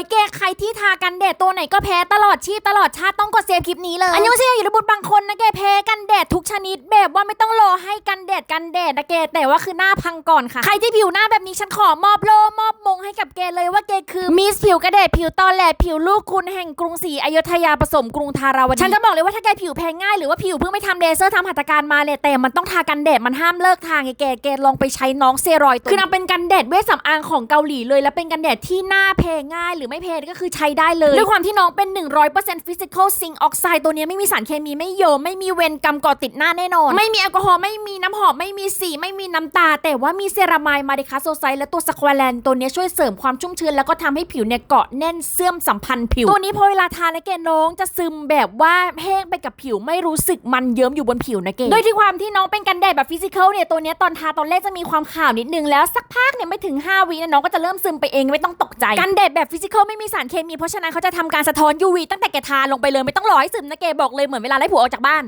ยแกใครที่ทากันแดดตัวไหนก็แพ้ตลอดชีพตลอดชาติต้องกดเซฟคลิปนี้เลยอันยังเสียอยู่ระบุตรบางคนนะแกแพ้กันแดดทุกชนิด แบบว่าไม่ต้องรอให้กันแดดกันแดดนะแกแต่ว่าคือหน้าพังก่อนค่ะ ใครที่ผิวหน้าแบบนี้ฉันขอมอบโลมอบมงให้กับแกเลยว่าแกคือมิสผิวกระเดดผิวตอแหลผิวลูกคุณแห่งกรุงศรีอยุธยาผสมกรุงทาราวดีฉันจะบอกเลยว่าถ้าแกผิวแพ้ง่ายหรือว่าผิวเพิ่งไม่ทำเลเซอร์ทำหัตถการมาเนี่ยแต่มันต้องทากันแดดมันห้ามเลิกทาไงแกแกลองไปใช้น้องเซรอยด์ตัวคือนางเป็นกันแดดเวชสำอางของเกาหลีเลย และเป็นกันแดดที่หน้าแพ้ง่ายหรือไม่แพ้ก็คือใช้ได้เลยด้วยความที่น้องเป็น 100% physical zinc oxide ตัวเนี้ยไม่มีสารเคมีไม่เยอะไม่มีเวรกรรมก่อติดหน้าแน่นอน ไม่มีแอลกอฮอล์ไม่มีน้ำหอมไม่มีสีไม่มีน้ำตา แต่ว่ามีเซรามายมาเดคาโซไซและตัวสควอแลนตัวเนี้ยช่วยเสริมความชุ่มชื้นแล้วก็ทำให้ผิวเนี่ยเกาะแน่นเสื่อมสัมพันธ์ผิว ตัวนี้พอเวลาทานะแกน้องจะซึมแบบว่าแห้งไปกับผิวไม่รู้สึกมันเยิ้มอยู่บนผิวนะเกโดยที่ความที่น้องเป็นกันแดดแบบฟิสิกอลเนี่ยตัวเนี้ยตอนทาตอนแรกจะมีความขาวนิดนึงแล้วสักพักเนี่ยไม่ถึง 5วินะน้องก็จะเริ่มซึมไปเองไม่ต้องตกใจกันแดดแบบฟิสิกอลไม่มีสารเคมีเพราะฉะนั้นเขาจะทำการสะท้อน UV ตั้งแต่แกทาลงไปเลยไม่ต้องรอให้ซึมนะเกบอกเลยเหมือนเวลาไล่ผัวออกจากบ้าน